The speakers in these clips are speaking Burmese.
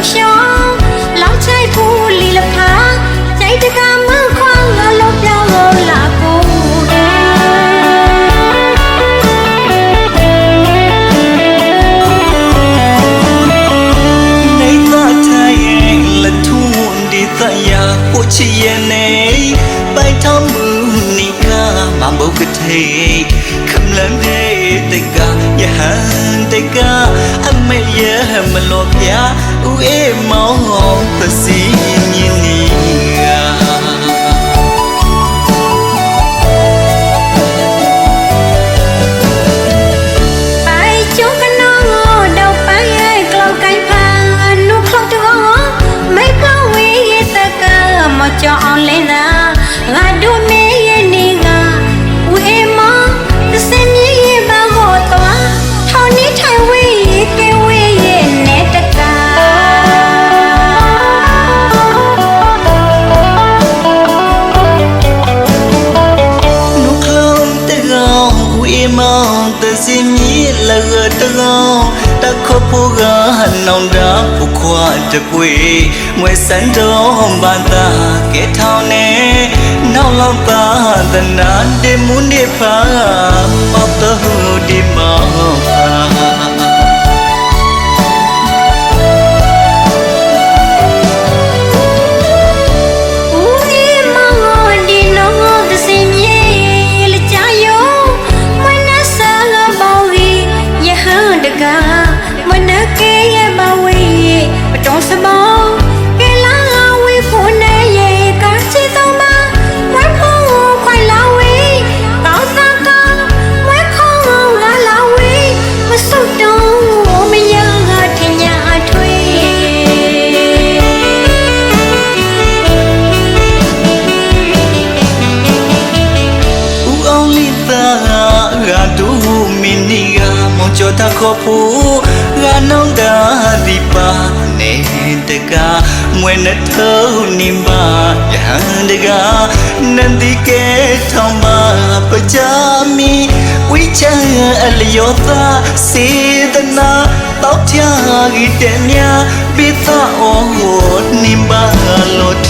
làm sao lão trái thu lì lập thá chạy tới khám chiene bay thăm mưu nika mà bầu cơ thể khâm lãng đê tình ca nhà hát ကအမေရမလို့ဖျားဦးအေးမောင်းပစီမြင် စင်မြည်လကတကောင်တခဖို့ကနောင်တာဖုခွာတပွေမွေစန်တော်ဘာသာကဲထောင်းနေနောက်လောက်ပါသနာတေမွန်းနေဖာမောက်တော် ကမွေနဲ့ထုံနေပါယဟန်တကနန္ဒီကဲထောင်းပါပကြမီဝိချံအလျောသာစေတနာတောက်ချာကြီးတဲ့မြပိသအောနေပါလို့ထီ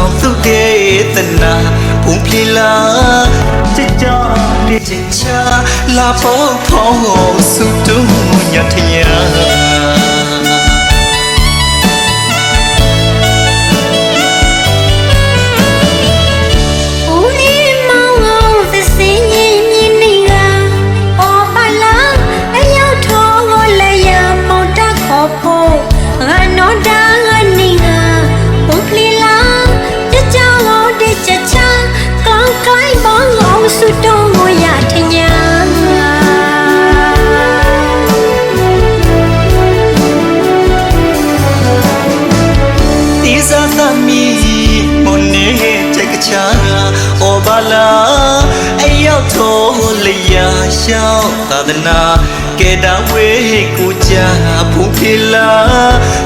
ရောက်သူတဲ့တနာဖုန်ဖြီလာချစ်ကြတဲ့ချစ်ချာလာဖို့ဖောင်းစုတုံညထညာ ရှောင်းသာသနာကဲတာဝေးကိုကြဖုန်ဖြီလာ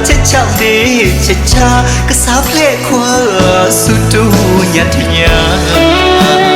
ချက်ချောက်တဲ့ချက်ချာကစားဖလက်ခွာစုတူညထညာ